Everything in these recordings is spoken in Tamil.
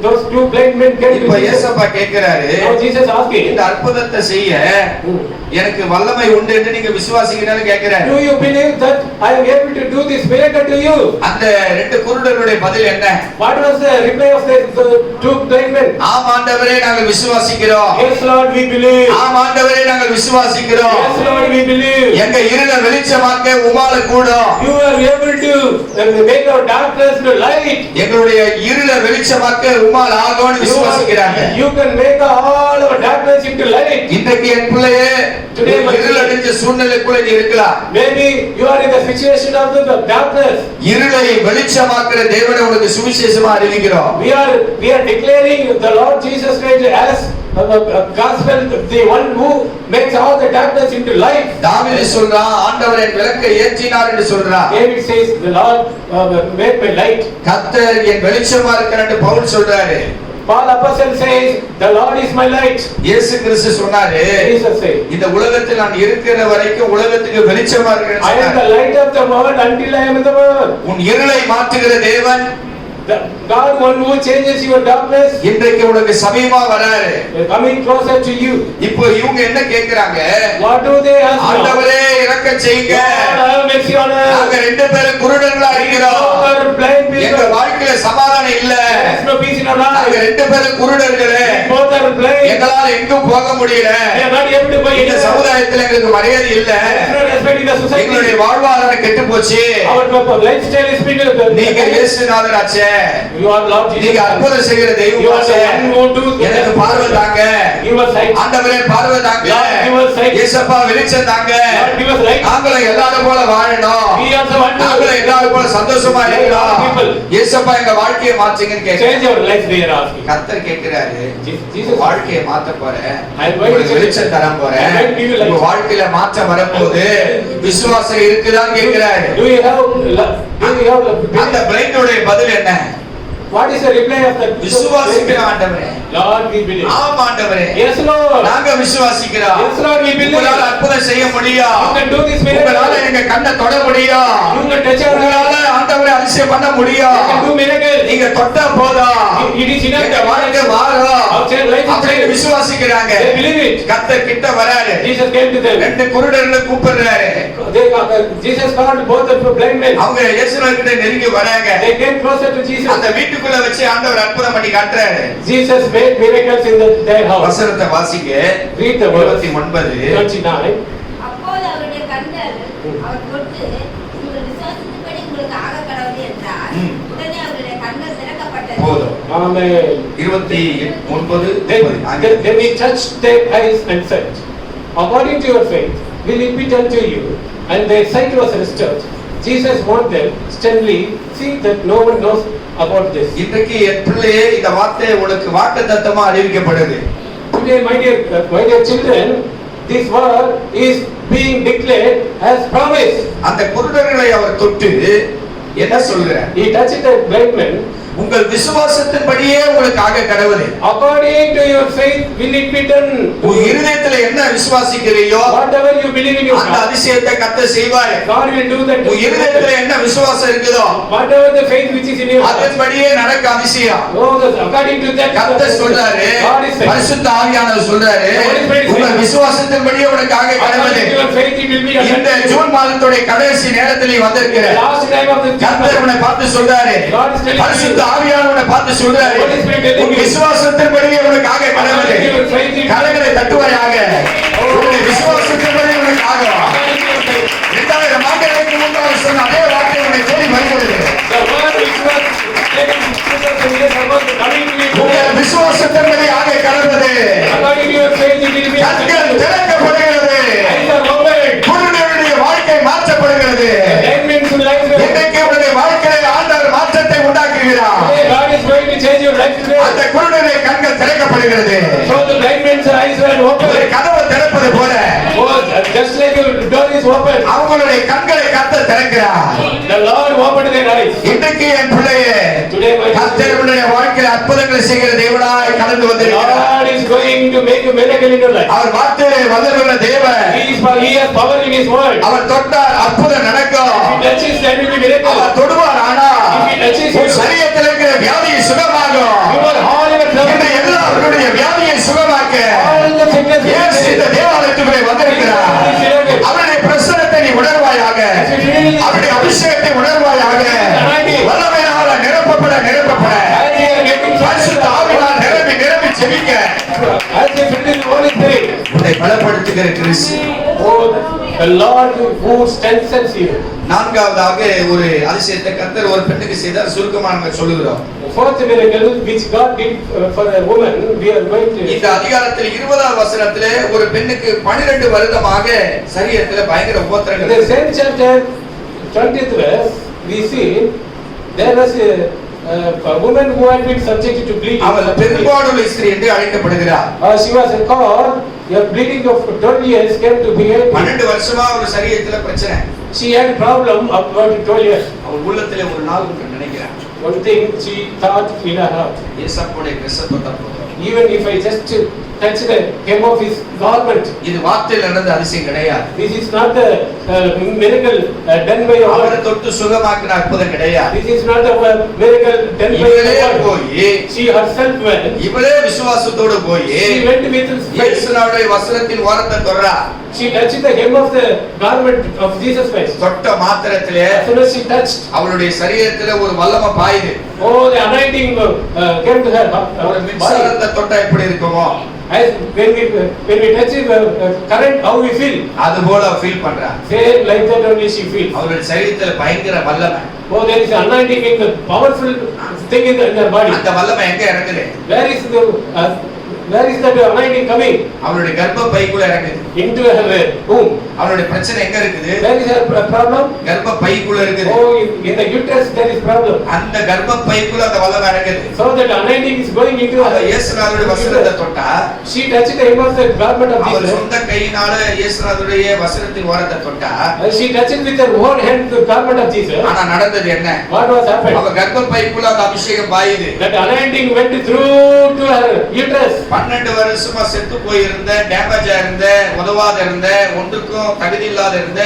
those two blind men came இப்ப கேட்கிறாரு Now Jesus asking, இந்த அற்புதத்தை செய்ய "Hmm, எனக்கு வல்லமை உண்டு என்று நீங்க விசுவாசிக்கிறீங்கன்னு கேட்கிறாரு do you believe that I am able to do this miracle to you? அந்த ரெண்டு குருடர்களுடைய பதில் என்ன What was the reply of the, two blind men? ஆம் ஆண்டவரே நாங்கள் விசுவாசிக்கிறோம் Yes, Lord, we believe. ஆம் ஆண்டவரே நாங்கள் விசுவாசிக்கிறோம் Yes, Lord, we believe. எங்க இருள வெளிச்சமாக்க உமால கூடும் You are able to uh, make our darkness to light. எங்களுடைய இருள வெளிச்சமாக்க உமால் ஆகும்னு You, விசுவாசிக்கிறாங்க are, you can make all our darkness into light. இன்றைக்கு என் பிள்ளையே Today, my இருள் அடைஞ்ச சூழ்நிலைக்குள்ள நீ இருக்கலாம் Maybe you are in the situation of the, the darkness. இருளை வெளிச்சமாக்குற தேவனை உனக்கு சுவிசேஷமா அறிவிக்கிறோம் We are we are declaring the Lord Jesus Christ as தாவீது சொல்றான் ஆண்டவர் என் விளக்கை ஏற்றினார் என்று சொல்றான் "The Lord uh, made my light." கர்த்தர் என் வெளிச்சமா இருக்கிறன்னு பவுல் சொல்றாரு Paul apostle says, "The Lord is my light." இயேசு கிறிஸ்து சொன்னாரு இந்த உலகத்தில் நான் இருக்கிற வரைக்கும் உலகத்துக்கு வெளிச்சமா இருக்கிறேன்னு "I am the light of the world until I am in the world." உன் இருளை மாற்றுகிற தேவன் God, one who changes your darkness, இன்றைக்கு உனக்கு சமீபமா வராரு coming closer to you. இப்போ இவங்க என்ன கேக்குறாங்க What do they ask now? ஆண்டவரே இறக்க செய்யுங்க நாங்க. ரெண்டு பேரும் குருடர்களா இருக்கிறோம் எங்க. வாழ்க்கையில சமாதானம் இல்ல in our நாங்க. ரெண்டு பேரும் குருடர்களே. எங்களால எங்கும் போக முடியல இந்த. சமுதாயத்துல எங்களுக்கு மரியாதை இல்ல எங்களுடைய. வாழ்வாதாரம் கெட்டு போச்சு நீங்க Lord Jesus. நீங்க அற்புதம் செய்கிற do the எனக்கு பார்வை தாங்க. ஆண்டவரே பார்வை தாங்க. இயேசப்பா வெளிச்சம் தாங்க. நாங்களும் எல்லாரும் போல வாழணும் நாங்களும் எல்லாரும் போல சந்தோஷமா இருக்கலாம். இயேசப்பா எங்க வாழ்க்கையை மாற்றுங்கன்னு are asking. கர்த்தர் கேட்கிறாரு. வாழ்க்கையை மாத்த போறேன் வெளிச்சம் தர போறேன். உங்க வாழ்க்கையில மாற்றம் வரும்போது விசுவாசம் இருக்குதான்னு கேட்கிறாரு அந்த பிளைண்டுடைய பதில் என்ன reply of the விசுவாசிக்கிற ஆண்டவரே. ஆம். நாங்க விசுவாசிக்கிறோம். உங்களால அற்புதம் செய்ய முடியும் உங்களால miracle. எங்க கண்ணை தொட முடியும் life. ஆண்டவரை அதிசயம் பண்ண முடியும். நீங்க தொட்டா enough. எங்க வாழ்க்கை மாறும் அப்படின்னு. விசுவாசிக்கிறாங்க. கர்த்தர் கிட்ட வராரு. ரெண்டு குருடர்களை கூப்பிடுறாரு uh, Jesus called both the blind men. அவங்க இயேசுநாதர் கிட்ட நெருங்கி வராங்க They came closer to Jesus. அந்த வீட்டுக்குள்ள வச்சு ஆண்டவர் அற்புதம் பண்ணி காட்டுறாரு Jesus made miracles in the, their house. வசனத்தை வாசிங்க Read the verse. இருபத்தி ஒன்பது 29. அப்போது அவருடைய கண்கள் அவர் தொட்டு உங்கள் விசுவாசத்தின்படி உங்களுக்கு ஆக கடவுள் என்றார் ம். உடனே அவருடைய கண்கள் Amen. இருபத்தி ஒன்பது Then, he touched their eyes and said, According to your faith, will it be done to you? And their sight was restored. Jesus warned them sternly, see that no one knows about this. இன்றைக்கு என் பிள்ளையே இந்த வார்த்தை உனக்கு வாக்கு தத்தமா அறிவிக்கப்படுது Today, my dear, uh, my dear children, this word is being declared as promise. அந்த குருடர்களை அவர் தொட்டு என்ன சொல்கிறார் He touched the blind man. உங்கள் விசுவாசத்தின்படியே உங்களுக்கு ஆக கடவுளே According to your faith, will it be done? உன் இருதயத்துல என்ன விசுவாசிக்கிறையோ Whatever you believe in your அந்த heart, அதிசயத்தை கத்த செய்வாரு God will do that. உன் இருதயத்துல என்ன விசுவாசம் இருக்குதோ Whatever the faith which is in your. அதன்படியே நடக்க அதிசயம் according to that. கத்த சொல்றாரு. பரிசுத்த ஆவியானவர் சொல்றாரு saying. விசுவாசத்தின்படியே உனக்கு ஆக கடவுளே. இந்த ஜூன் மாதத்துடைய கடைசி நேரத்தில் நீ வந்திருக்கிற கர்த்தர் உன்னை பார்த்து சொல்றாரு. பரிசுத்த ஆவியானவர் பார்த்து சொல்றாரு உன். விசுவாசத்தின்படியே உனக்கு ஆக கடவுளே கண்கள். திறக்கப்படுகிறது. குருடனுடைய வாழ்க்கை மாற்றப்படுகிறது இன்றைக்கு உன்னுடைய வாழ்க்கையில ஆண்டவர் மாற்றத்தை உண்டாக்குகிறார். அந்த குருடனுடைய கண்கள் திறக்கப்படுகிறது. கதவை திறப்பது போல Oh, just like your door is open. அவங்களுடைய கண்களை கத்த திறக்கிறார் The Lord opened their eyes. இன்றைக்கு என் பிள்ளையே Today, my கர்த்தர் உன்னுடைய வாழ்க்கையில் அற்புதங்களை செய்கிற தேவனாய் கடந்து வந்திருக்கிறார் going to make a miracle in your life. அவர் வார்த்தையிலே வல்லமையுள்ள தேவன் He is he has power in His word. அவர் தொட்டால் அற்புதம் நடக்கும் If He touches, there will be miracle. அவர் தொடுவார் ஆனா If He touches உன் you, சரீரத்தில் இருக்கிற வியாதி சுகமாகும் your as you filled with the Holy Spirit. உன்னை Oh, you. நான்காவதாக ஒரு அதிசயத்தை கர்த்தர் ஒரு பெண்ணுக்கு செய்தார் சுருக்கமா நாங்க சொல்லுகிறோம் Fourth miracle which God did uh, for a woman, we are going இந்த to. அதிகாரத்தில் இருபதாம் வசனத்திலே ஒரு பெண்ணுக்கு பனிரெண்டு வருடமாக சரீரத்துல பயங்கர உபத்திரங்கள் the same chapter, twentieth verse, we see there was a, a woman who had been subjected to bleeding. அவள் பெரும்பாடுள்ள ஸ்திரீ என்று அழைக்கப்படுகிறார் Uh, she was called, a bleeding of twelve years came to be. பன்னெண்டு வருஷமா ஒரு சரீரத்துல பிரச்சனை She had problem about twelve years. அவள் உள்ளத்திலே ஒரு நாள் நினைக்கிறார் One thing she thought in her heart, even if I just touch the hem of his garment, இது வார்த்தையில் நடந்த அதிசயம் கிடையாது this is not the uh, miracle uh, done by அவரை our. தொட்டு சுகமாக்கின அற்புதம் கிடையாது This is not the uh, miracle done by word. போய் She herself went. இவளே விசுவாசத்தோடு போய் She went with faith. இயேசுனுடைய வசனத்தின் ஓரத்தை தொடுறா She touched the hem of the garment of Jesus Christ. தொட்ட மாத்திரத்திலே As soon as she touched, அவளுடைய சரீரத்துல ஒரு வல்லம பாயுது oh, the anointing uh, uh, came to her. uh, ஒரு. மின்சாரத்தை தொட்டா எப்படி இருக்குமோ As when we when we touch the uh, current, how we feel. அது போல ஃபீல் பண்றா Same like that only she feels. அவருடைய சரீரத்துல பயங்கர வல்லமை Oh, there is anointing in the powerful thing in, the, in her body. அந்த வல்லமை எங்க இறங்குது Where is the uh, where is that anointing coming அவருடைய கர்ப்ப பைக்குள்ள இறங்குது into her uh, womb? அவருடைய பிரச்சனை எங்க இருக்குது Where is her pr- problem? கர்ப்ப பைக்குள்ள இருக்குது Oh, in, the uterus there is problem. அந்த கர்ப்ப பைக்குள்ள அந்த வல்லமை இறங்குது So that anointing is going into her. இயேசுநாதருடைய வசனத்தை தொட்டா She touched the hem of garment of Jesus. சொந்த கையினால இயேசுநாதருடைய வசனத்தின் ஓரத்தை தொட்டா Uh, She touched it with her own hand the garment of Jesus. ஆனா நடந்தது என்ன What was happened? அவ கர்ப்ப பைக்குள்ள அந்த அபிஷேகம் பாயுது That anointing went through to her uterus. பன்னெண்டு வருஷமா செத்து போயிருந்த டேமேஜா இருந்த உதவாத இருந்த ஒன்றுக்கும் தகுதி இல்லாத இருந்த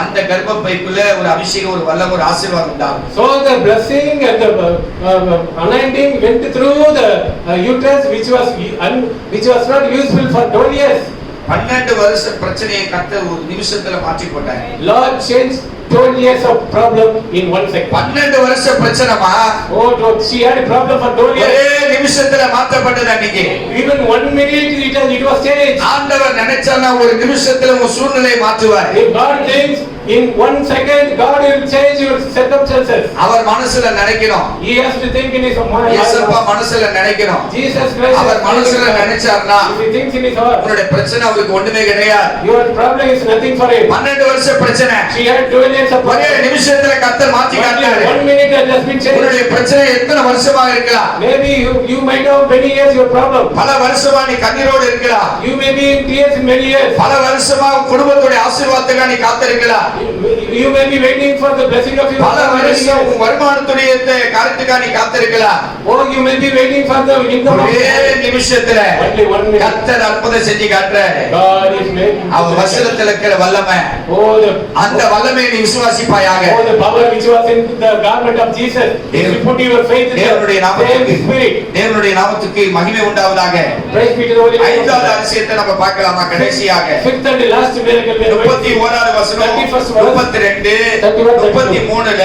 அந்த கர்ப்ப பைக்குள்ள ஒரு அபிஷேகம் ஒரு வல்லம் ஒரு ஆசீர்வாதம் உண்டாகும் So the blessing and the uh, uh, anointing went through the uh, uterus which was un, which was not useful for 12 years. பன்னெண்டு வருஷ பிரச்சனையை கத்த ஒரு நிமிஷத்துல மாற்றி போட்டாங்க Lord changed 12 years of problem in one second. பன்னெண்டு வருஷ பிரச்சனைமா Oh, Lord, she had a problem for 12 ஒரே years. நிமிஷத்துல மாற்றப்பட்டது அன்னைக்கு Even one minute it was, it was changed. ஆண்டவர் நினைச்சானா ஒரு நிமிஷத்துல உங்க சூழ்நிலையை மாற்றுவார் If God thinks in one second, God will change your circumstances. அவர் மனசுல நினைக்கணும் He has to think in his இயேசப்பா mind. மனசுல நினைக்கணும் Jesus Christ. அவர் மனசுல நினைச்சார்னா If he thinks in his heart, உன்னுடைய பிரச்சனை அவருக்கு ஒண்ணுமே கிடையாது your problem is nothing for him. பன்னெண்டு வருஷ பிரச்சனை She had 12 years of ஒரே. நிமிஷத்துல கத்தர் மாத்தி காட்டாரு one minute has just been changed. உன்னுடைய பிரச்சனை எத்தனை வருஷமாக இருக்கலாம் Maybe you, you might have many years your problem. பல வருஷமா நீ கண்ணீரோடு இருக்கலாம் You may be in tears in many years. பல வருஷமா உன் குடும்பத்துடைய ஆசீர்வாதத்துக்காக நீ காத்திருக்கலாம் You, may be waiting for the blessing of your பல வருஷம். உன் வருமானத்துடைய காரியத்துக்காக நீ காத்திருக்கலாம் Or you may be waiting for the income of ஒரே நிமிஷத்துல Only one minute. கத்தர் அற்புதம் செஞ்சு காட்டுறாரு God is making. அவன் வசனத்துல இருக்கிற வல்லமை Oh, the அந்த வல்லமையை நீ விசுவாசிப்பாயாக Oh, the power which was in the garment of Jesus. If you put your faith in தேவனுடைய நாமத்துக்கு spirit. தேவனுடைய நாமத்துக்கு மகிமை உண்டாவதாக Praise be to the Holy ஐந்தாவது. அதிசயத்தை நம்ம பார்க்கலாமா கடைசியாக Fifth and last miracle. we are முப்பத்தி going to- ஓராவது வசனம் 31st verse. முப்பத்தி ரெண்டு 31, முப்பத்தி மூணுல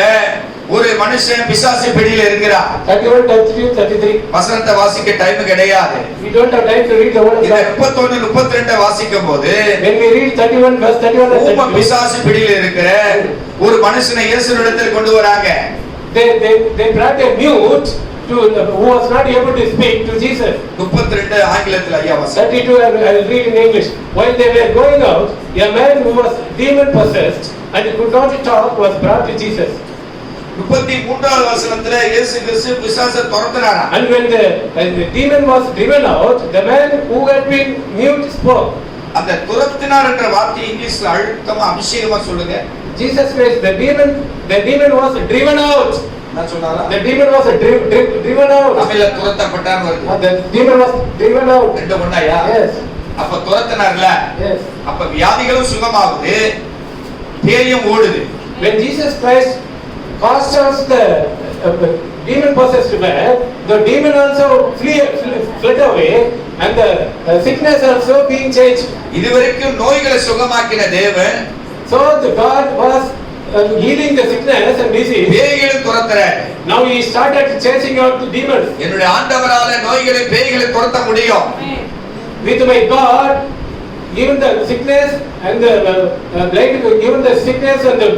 ஒரு மனுஷன் பிசாசு பிடியில இருக்கிறான். 31, 32, 33. வசனத்தை வாசிக்க டைம் கிடையாது. We don't have time to read the word of இந்த. முப்பத்தொன்னு முப்பத்தி ரெண்டு வாசிக்கும் போது When we read 31 verse 31 and ஊம 32, பிசாசு பிடியில இருக்கிற ஒரு மனுஷனை இயேசுனிடத்தில் கொண்டு வராங்க. To, who was not able to speak to Jesus. முப்பத்தி ரெண்டு ஆங்கிலத்தில் ஐயா வாசி 32 I will read in English. While they were going out, a man who was demon possessed and could not talk was brought to Jesus. முப்பத்தி மூன்றாவது வசனத்துல இயேசு கிறிஸ்து பிசாசை துரத்துறாரா And when the, when the demon was driven out, the man who had been mute spoke. அந்த துரத்தினார் என்ற வார்த்தை இங்கிலீஷ்ல அழுத்தமா அபிஷேகமா சொல்லுங்க Jesus Christ, the demon, the demon was driven out. நான் சொன்னாரா The demon was dri- dri- driven out. தமிழ்ல துரத்தப்பட்டார் வருது Uh, The demon was driven out. ரெண்டு ஒண்ணாயா Yes, அப்ப துரத்தினார்ல yes. அப்ப வியாதிகளும் சுகமாகுது பேயும் ஓடுது When Jesus Christ cast out the uh, demon possessed man, the demon also flee, flee- fled away and the uh, sickness also being changed. இதுவரைக்கும் நோய்களை சுகமாக்கின தேவன் So the God was uh, healing the sickness and disease. பேய்களும் துரத்துறார் Now he started chasing out the demons. என்னுடைய ஆண்டவரால நோய்களை பேய்களை துரத்த முடியும் with my God, even the sickness and the uh, uh, blind, even the sickness and the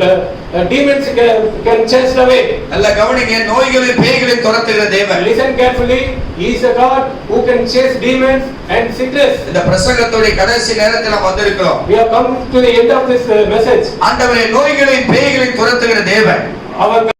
uh, demons can, can chase away. நல்ல கவனிங்க நோய்களையும் பேய்களையும் துரத்துகிற தேவன் Listen carefully, He is a God who can chase demons and sickness. இந்த பிரசங்கத்துடைய கடைசி நேரத்தில் நாம் வந்திருக்கிறோம் We have come to the end of this uh, message. ஆண்டவரே நோய்களையும் பேய்களையும் துரத்துகிற தேவன் Our